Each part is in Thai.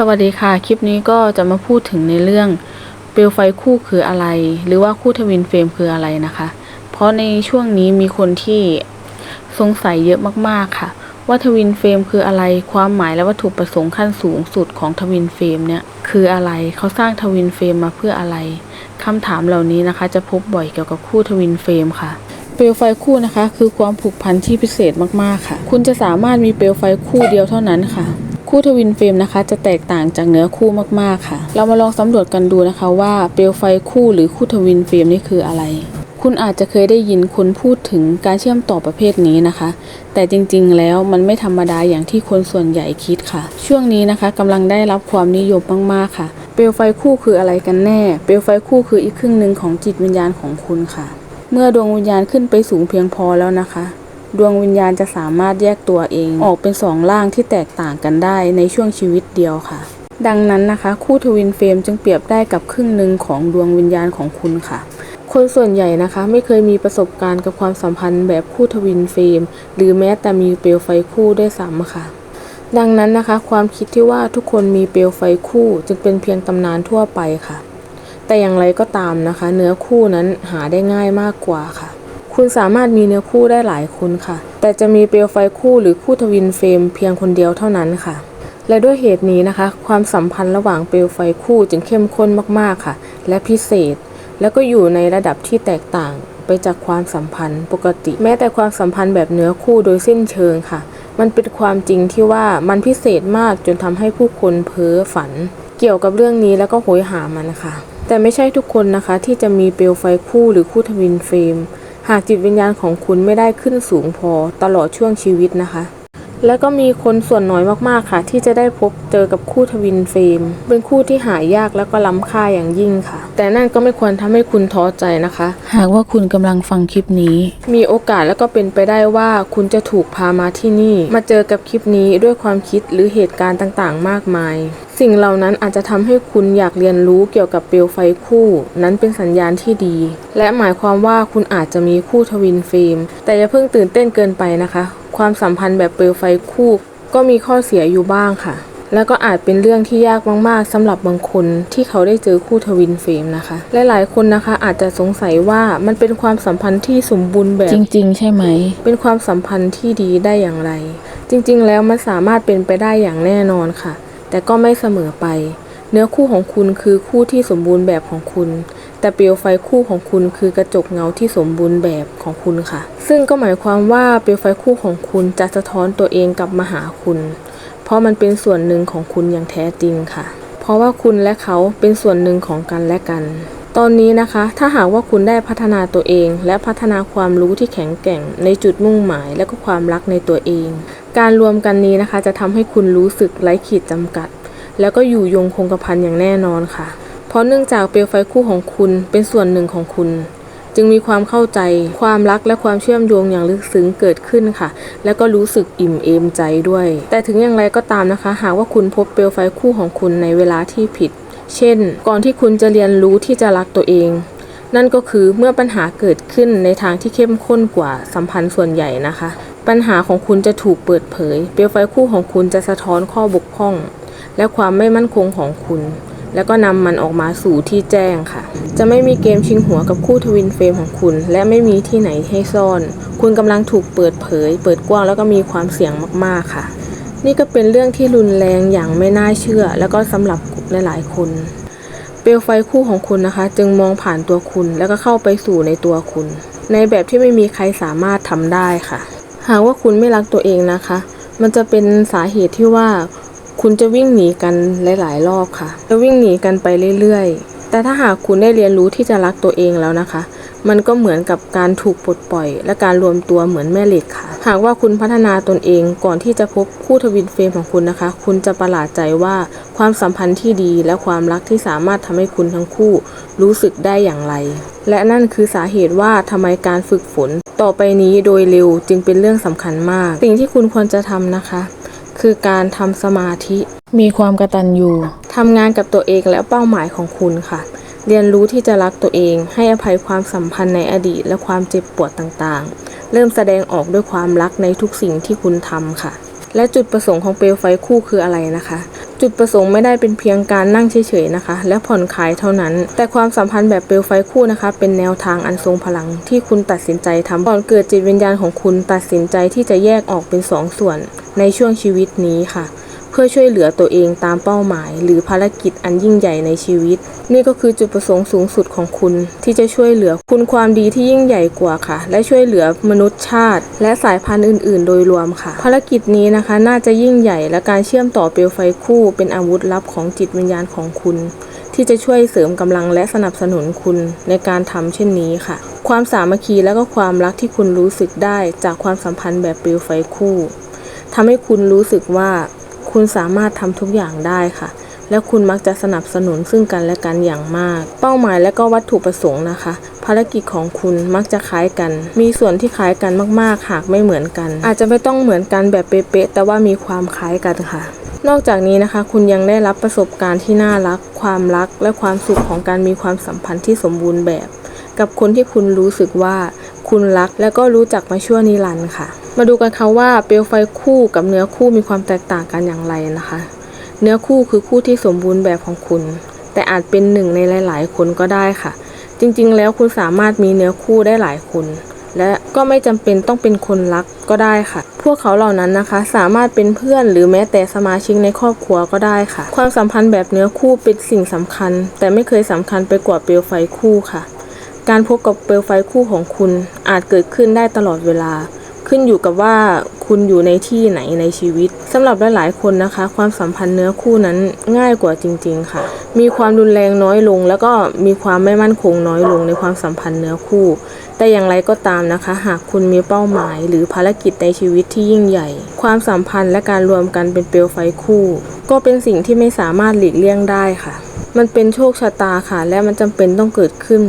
สวัสดีค่ะ คลิปนี้ก็จะมาพูดถึงในเรื่องเปลวไฟคู่คืออะไร หรือว่าคู่ทวินเฟรมคืออะไรนะคะ เพราะในช่วงนี้มีคนที่สงสัยเยอะมากๆค่ะ ว่าทวินเฟรมคืออะไร ความหมายและวัตถุประสงค์ขั้นสูงสุดของทวินเฟรมเนี่ยคืออะไร เขาสร้างทวินเฟรมมาเพื่ออะไรคำถามเหล่านี้นะคะ จะพบบ่อยเกี่ยวกับคู่ทวินเฟรมค่ะเปลวไฟคู่นะคะ คือความผูกพันที่พิเศษมากๆค่ะ คุณจะสามารถมีเปลวไฟคู่เดียวเท่านั้นค่ะ คู่ทวินเฟรมนะคะ จะแตกต่างจากเนื้อคู่มากๆค่ะ เรามาลองสำรวจกันดูนะคะว่าเปลวไฟคู่หรือคู่ทวินเฟรมนี่คืออะไร คุณอาจจะเคยได้ยินคนพูดถึงการเชื่อมต่อประเภทนี้นะคะ แต่จริงๆแล้วมันไม่ธรรมดาอย่างที่คนส่วนใหญ่คิดค่ะ ช่วงนี้นะคะกำลังได้รับความนิยมมากๆค่ะ เปลวไฟคู่คืออะไรกันแน่ เปลวไฟคู่คืออีกครึ่งหนึ่งของจิตวิญญาณของคุณค่ะ เมื่อดวงวิญญาณขึ้นไปสูงเพียงพอแล้วนะคะ ดวงวิญญาณจะสามารถแยกตัวเอง ออกเป็นสองร่างที่แตกต่างกันได้ในช่วงชีวิตเดียวค่ะ ดังนั้นนะคะ คู่ทวินเฟรมจึงเปรียบได้กับครึ่งหนึ่งของดวงวิญญาณของคุณค่ะ คนส่วนใหญ่นะคะ ไม่เคยมีประสบการณ์กับความสัมพันธ์แบบคู่ทวินเฟรมหรือแม้แต่มีเปลวไฟคู่ด้วยซ้ำค่ะ ดังนั้นนะคะ ความคิดที่ว่าทุกคนมีเปลวไฟคู่ จึงเป็นเพียงตำนานทั่วไปค่ะ แต่อย่างไรก็ตามนะคะ เนื้อคู่นั้นหาได้ง่ายมากกว่าค่ะ คุณสามารถมีเนื้อคู่ได้หลายคนค่ะ แต่จะมีเปลวไฟคู่หรือคู่ทวินเฟรมเพียงคนเดียวเท่านั้นค่ะ และด้วยเหตุนี้นะคะ ความสัมพันธ์ระหว่างเปลวไฟคู่จึงเข้มข้นมากๆค่ะ และพิเศษ แล้วก็อยู่ในระดับที่แตกต่างไปจากความสัมพันธ์ปกติ แม้แต่ความสัมพันธ์แบบเนื้อคู่โดยสิ้นเชิงค่ะ มันเป็นความจริงที่ว่ามันพิเศษมากจนทำให้ผู้คนเพ้อฝัน เกี่ยวกับเรื่องนี้แล้วก็โหยหามันนะคะ แต่ไม่ใช่ทุกคนนะคะที่จะมีเปลวไฟคู่หรือคู่ทวินเฟรม หากจิตวิญญาณของคุณไม่ได้ขึ้นสูงพอตลอดช่วงชีวิตนะคะ และก็มีคนส่วนน้อยมากๆค่ะ ที่จะได้พบเจอกับคู่ทวินเฟรมเป็นคู่ที่หายากแล้วก็ล้ำค่าอย่างยิ่งค่ะ แต่นั่นก็ไม่ควรทำให้คุณท้อใจนะคะ หากว่าคุณกำลังฟังคลิปนี้ มีโอกาสแล้วก็เป็นไปได้ว่าคุณจะถูกพามาที่นี่ มาเจอกับคลิปนี้ด้วยความคิดหรือเหตุการณ์ต่างๆ มากมาย สิ่งเหล่านั้นอาจจะทำให้คุณอยากเรียนรู้เกี่ยวกับเปลวไฟคู่ นั้นเป็นสัญญาณที่ดี และหมายความว่าคุณอาจจะมีคู่ทวินเฟรมแต่อย่าเพิ่งตื่นเต้นเกินไปนะคะ ความสัมพันธ์แบบเปลวไฟคู่ ก็มีข้อเสียอยู่บ้างค่ะ แล้วก็อาจเป็นเรื่องที่ยากมากๆสำหรับบางคนที่เขาได้เจอคู่ทวินเฟรมนะคะและหลายคนนะคะอาจจะสงสัยว่ามันเป็นความสัมพันธ์ที่สมบูรณ์แบบจริง ๆ ใช่ไหม เป็นความสัมพันธ์ที่ดีได้อย่างไร จริง ๆ แล้วมันสามารถเป็นไปได้อย่างแน่นอนค่ะ แต่ก็ไม่เสมอไป เนื้อคู่ของคุณคือคู่ที่สมบูรณ์แบบของคุณ แต่เปลวไฟคู่ของคุณคือกระจกเงาที่สมบูรณ์แบบของคุณค่ะ ซึ่งก็หมายความว่าเปลวไฟคู่ของคุณจะสะท้อนตัวเองกลับมาหาคุณ เพราะมันเป็นส่วนหนึ่งของคุณอย่างแท้จริงค่ะ เพราะว่าคุณและเขาเป็นส่วนหนึ่งของกันและกัน ตอนนี้นะคะ ถ้าหากว่าคุณได้พัฒนาตัวเอง และพัฒนาความรู้ที่แข็งแกร่ง ในจุดมุ่งหมาย และก็ความรักในตัวเอง การรวมกันนี้นะคะ จะทำให้คุณรู้สึกไร้ขีดจำกัด แล้วก็อยู่ยงคงกระพันอย่างแน่นอนค่ะ เพราะเนื่องจากเปลวไฟคู่ของคุณเป็นส่วนหนึ่งของคุณ จึงมีความเข้าใจ ความรักและความเชื่อมโยงอย่างลึกซึ้งเกิดขึ้นค่ะ แล้วก็รู้สึกอิ่มเอมใจด้วย แต่ถึงอย่างไรก็ตามนะคะ หากว่าคุณพบเปลวไฟคู่ของคุณในเวลาที่ผิด เช่น ก่อนที่คุณจะเรียนรู้ที่จะรักตัวเองนั่นก็คือเมื่อปัญหาเกิดขึ้นในทางที่เข้มข้นกว่าสัมพันธ์ส่วนใหญ่นะคะ ปัญหาของคุณจะถูกเปิดเผย เปลวไฟคู่ของคุณจะสะท้อนข้อบกพร่อง และความไม่มั่นคงของคุณ แล้วก็นำมันออกมาสู่ที่แจ้งค่ะ จะไม่มีเกมชิงหัวกับคู่ทวินเฟรมของคุณ และไม่มีที่ไหนให้ซ่อน คุณกำลังถูกเปิดเผย เปิดกว้างแล้วก็มีความเสี่ยงมากๆค่ะ นี่ก็เป็นเรื่องที่รุนแรงอย่างไม่น่าเชื่อ แล้วก็สำหรับหลายๆคนเปลวไฟคู่ของคุณนะคะ จึงมองผ่านตัวคุณแล้วก็เข้าไปสู่ในตัวคุณ ในแบบที่ไม่มีใครสามารถทำได้ค่ะ หากว่าคุณไม่รักตัวเองนะคะ มันจะเป็นสาเหตุที่ว่า คุณจะวิ่งหนีกันหลาย ๆ รอบค่ะ จะวิ่งหนีกันไปเรื่อยๆ แต่ถ้าหากคุณได้เรียนรู้ที่จะรักตัวเองแล้วนะคะ มันก็เหมือนกับการถูกปลดปล่อย และการรวมตัวเหมือนแม่เหล็กค่ะ หากว่าคุณพัฒนาตนเองก่อนที่จะพบคู่ทวินเฟรมของคุณนะคะ คุณจะประหลาดใจว่าความสัมพันธ์ที่ดีและความรักที่สามารถทำให้คุณทั้งคู่ รู้สึกได้อย่างไร และนั่นคือสาเหตุว่าทำไมการฝึกฝน ต่อไปนี้โดยเร็วจึงเป็นเรื่องสำคัญมาก สิ่งที่คุณควรจะทำนะคะ คือการทำสมาธิ มีความกตัญญูทำงานกับตัวเองและเป้าหมายของคุณค่ะ เรียนรู้ที่จะรักตัวเอง ให้อภัยความสัมพันธ์ในอดีตและความเจ็บปวดต่างๆ เริ่มแสดงออกด้วยความรักในทุกสิ่งที่คุณทำค่ะ และจุดประสงค์ของเปลวไฟคู่คืออะไรนะคะ จุดประสงค์ไม่ได้เป็นเพียงการนั่งเฉยๆนะคะ และผ่อนคลายเท่านั้น แต่ความสัมพันธ์แบบเปลวไฟคู่นะคะ เป็นแนวทางอันทรงพลังที่คุณตัดสินใจทำก่อนเกิดจิตวิญญาณของคุณตัดสินใจที่จะแยกออกเป็นสองส่วนในช่วงชีวิตนี้ค่ะ เพื่อช่วยเหลือตัวเองตามเป้าหมาย หรือภารกิจอันยิ่งใหญ่ในชีวิต นี่ก็คือจุดประสงค์สูงสุดของคุณ ที่จะช่วยเหลือคุณความดีที่ยิ่งใหญ่กว่าค่ะ และช่วยเหลือมนุษยชาติ และสายพันธุ์อื่น ๆ โดยรวมค่ะ ภารกิจนี้นะคะ น่าจะยิ่งใหญ่และการเชื่อมต่อเปลวไฟคู่เป็นอาวุธลับของจิตวิญญาณของคุณ ที่จะช่วยเสริมกำลังและสนับสนุนคุณในการทำเช่นนี้ค่ะ ความสามัคคีและก็ความรักที่คุณรู้สึกได้จากความสัมพันธ์แบบเปลวไฟคู่ทำให้คุณรู้สึกว่า คุณสามารถทำทุกอย่างได้ค่ะ และคุณมักจะสนับสนุนซึ่งกันและกันอย่างมาก เป้าหมายและก็วัตถุประสงค์นะคะ ภารกิจของคุณมักจะคล้ายกัน มีส่วนที่คล้ายกันมากๆ หากไม่เหมือนกัน อาจจะไม่ต้องเหมือนกันแบบเป๊ะๆแต่ว่ามีความคล้ายกันค่ะนอกจากนี้นะคะคุณยังได้รับประสบการณ์ที่น่ารัก ความรัก และความสุขของการมีความสัมพันธ์ที่สมบูรณ์แบบ กับคนที่คุณรู้สึกว่า คุณรักและก็รู้จักมาชั่วนิรันดร์ค่ะ มาดูกันค่ะว่าเปลวไฟคู่กับเนื้อคู่มีความแตกต่างกันอย่างไรนะคะ เนื้อคู่คือคู่ที่สมบูรณ์แบบของคุณ แต่อาจเป็นหนึ่งในหลาย ๆ คนก็ได้ค่ะ จริง ๆ แล้วคุณสามารถมีเนื้อคู่ได้หลายคน และก็ไม่จำเป็นต้องเป็นคนรักก็ได้ค่ะ พวกเขาเหล่านั้นนะคะ สามารถเป็นเพื่อนหรือแม้แต่สมาชิกในครอบครัวก็ได้ค่ะ ความสัมพันธ์แบบเนื้อคู่เป็นสิ่งสำคัญ แต่ไม่เคยสำคัญไปกว่าเปลวไฟคู่ค่ะ การพบกับเปลวไฟคู่ของคุณอาจเกิดขึ้นได้ตลอดเวลา ขึ้นอยู่กับว่าคุณอยู่ในที่ไหนในชีวิตสำหรับหลายๆคนนะคะ ความสัมพันธ์เนื้อคู่นั้นง่ายกว่าจริง ๆ ค่ะ มีความรุนแรงน้อยลง แล้วก็มีความไม่มั่นคงน้อยลงในความสัมพันธ์เนื้อคู่ แต่อย่างไรก็ตามนะคะ หากคุณมีเป้าหมาย หรือภารกิจในชีวิตที่ยิ่งใหญ่ ความสัมพันธ์และการรวมกันเป็นเปลวไฟคู่ ก็เป็นสิ่งที่ไม่สามารถหลีกเลี่ยงได้ค่ะ มันเป็นโชคชะตาค่ะ และมันจำเป็นต้องเกิดขึ้น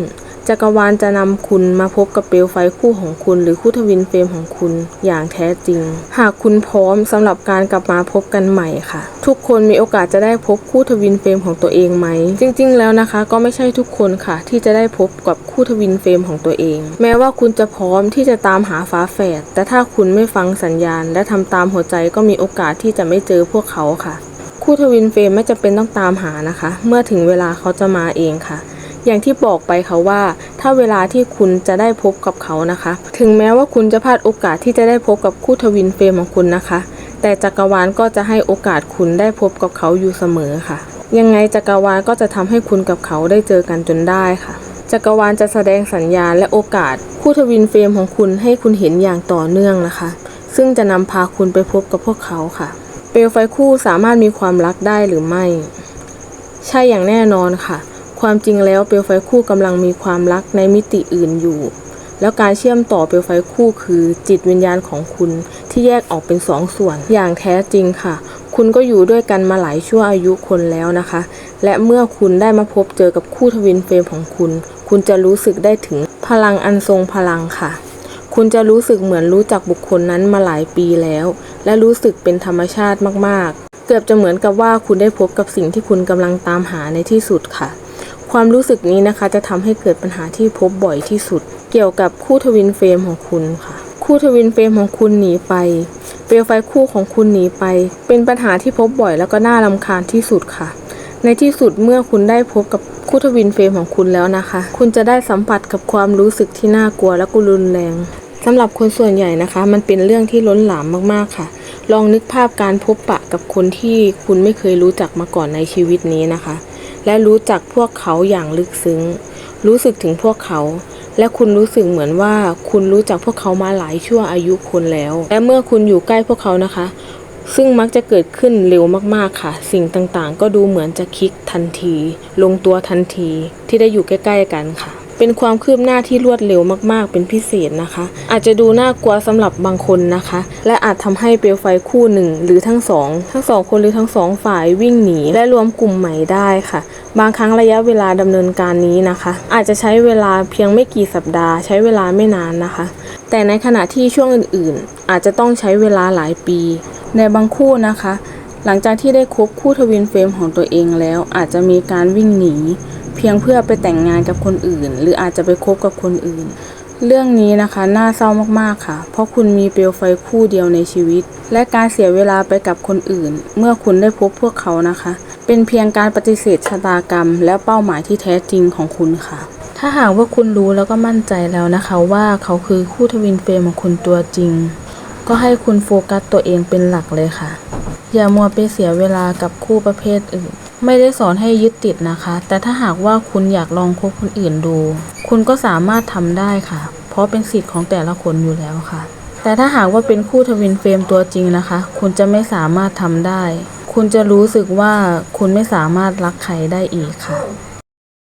จักรวาลจะนำคุณมาพบกับเปลวไฟคู่ของคุณ หรือคู่ทวินเฟรมของคุณอย่างแท้จริง หากคุณพร้อมสำหรับการกลับมาพบกันใหม่ค่ะ ทุกคนมีโอกาสจะได้พบคู่ทวินเฟรมของตัวเองไหม จริง ๆ แล้วนะคะ ก็ไม่ใช่ทุกคนค่ะ ที่จะได้พบกับคู่ทวินเฟรมของตัวเอง แม้ว่าคุณจะพร้อมที่จะตามหาฟ้าแฝดแต่ถ้าคุณไม่ฟังสัญญาณ และทำตามหัวใจก็มีโอกาสที่จะไม่เจอพวกเขาค่ะ คู่ทวินเฟรมไม่จำเป็นต้องตามหานะคะ เมื่อถึงเวลาเขาจะมาเองค่ะ อย่างที่บอกไปค่ะว่า ถ้าเวลาที่คุณจะได้พบกับเขานะคะ ถึงแม้ว่าคุณจะพลาดโอกาสที่จะได้พบกับคู่ทวินเฟรมของคุณนะคะ แต่จักรวาลก็จะให้โอกาสคุณได้พบกับเขาอยู่เสมอค่ะ ยังไงจักรวาลก็จะทำให้คุณกับเขาได้เจอกันจนได้ค่ะจักรวาลจะแสดงสัญญาณและโอกาส คู่ทวินเฟรมของคุณให้คุณเห็นอย่างต่อเนื่องนะคะ ซึ่งจะนำพาคุณไปพบกับพวกเขาค่ะ เปลวไฟคู่สามารถมีความรักได้หรือไม่ ใช่อย่างแน่นอนค่ะ ความจริงแล้วเปลวไฟคู่กำลังมีความรักในมิติอื่นอยู่ แล้วการเชื่อมต่อเปลวไฟคู่คือจิตวิญญาณของคุณที่แยกออกเป็นสองส่วน อย่างแท้จริงค่ะ คุณก็อยู่ด้วยกันมาหลายชั่วอายุคนแล้วนะคะ และเมื่อคุณได้มาพบเจอกับคู่ทวินเฟรมของคุณ คุณจะรู้สึกได้ถึงพลังอันทรงพลังค่ะคุณจะรู้สึกเหมือนรู้จักบุคคลนั้นมาหลายปีแล้ว และรู้สึกเป็นธรรมชาติมาก ๆ เกือบจะเหมือนกับว่าคุณได้พบกับสิ่งที่คุณกำลังตามหาในที่สุดค่ะ ความรู้สึกนี้นะคะจะทำให้เกิดปัญหาที่พบบ่อยที่สุด เกี่ยวกับคู่ทวินเฟรมของคุณค่ะ คู่ทวินเฟรมของคุณหนีไปเปลวไฟคู่ของคุณหนีไป เป็นปัญหาที่พบบ่อยแล้วก็น่ารำคาญที่สุดค่ะ ในที่สุดเมื่อคุณได้พบกับคู่ทวินเฟรมของคุณแล้วนะคะ คุณจะได้สัมผัสกับความรู้สึกที่น่ากลัวและก็รุนแรงสำหรับคนส่วนใหญ่นะคะ มันเป็นเรื่องที่ล้นหลามมากๆค่ะ ลองนึกภาพการพบปะกับคนที่คุณไม่เคยรู้จักมาก่อนในชีวิตนี้นะคะ และรู้จักพวกเขาอย่างลึกซึ้ง รู้สึกถึงพวกเขา และคุณรู้สึกเหมือนว่าคุณรู้จักพวกเขามาหลายชั่วอายุคนแล้ว และเมื่อคุณอยู่ใกล้พวกเขานะคะ ซึ่งมักจะเกิดขึ้นเร็วมากๆค่ะ สิ่งต่างๆ ก็ดูเหมือนจะคลิกทันที ลงตัวทันทีที่ได้อยู่ใกล้ ๆ กันค่ะ เป็นความคืบหน้าที่รวดเร็วมากๆ เป็นพิเศษนะคะ อาจจะดูน่ากลัวสำหรับบางคนนะคะ และอาจทำให้เปลวไฟคู่หนึ่งหรือทั้งสองทั้งสองคนหรือทั้งสองฝ่ายวิ่งหนีและรวมกลุ่มใหม่ได้ค่ะ บางครั้งระยะเวลาดำเนินการนี้นะคะ อาจจะใช้เวลาเพียงไม่กี่สัปดาห์ ใช้เวลาไม่นานนะคะ แต่ในขณะที่ช่วงอื่นๆ อาจจะต้องใช้เวลาหลายปี ในบางคู่นะคะ หลังจากที่ได้คบคู่ทวินเฟรมของตัวเองแล้วอาจจะมีการวิ่งหนี เพียงเพื่อไปแต่งงานกับคนอื่น หรืออาจจะไปคบกับคนอื่น เรื่องนี้นะคะน่าเศร้ามากๆค่ะ เพราะคุณมีเปลวไฟคู่เดียวในชีวิต และการเสียเวลาไปกับคนอื่น เมื่อคุณได้พบพวกเขานะคะ เป็นเพียงการปฏิเสธชะตากรรม และเป้าหมายที่แท้จริงของคุณค่ะถ้าหากว่าคุณรู้แล้วก็มั่นใจแล้วนะคะ ว่าเขาคือคู่ทวินเฟรมของคุณตัวจริง ก็ให้คุณโฟกัสตัวเองเป็นหลักเลยค่ะ อย่ามัวไปเสียเวลากับคู่ประเภทอื่น ไม่ได้สอนให้ยึดติดนะคะ แต่ถ้าหากว่าคุณอยากลองคบคนอื่นดู คุณก็สามารถทำได้ค่ะ เพราะเป็นสิทธิ์ของแต่ละคนอยู่แล้วค่ะ แต่ถ้าหากว่าเป็นคู่ทวินเฟรมตัวจริงนะคะ คุณจะไม่สามารถทำได้ คุณจะรู้สึกว่าคุณไม่สามารถรักใครได้อีกค่ะ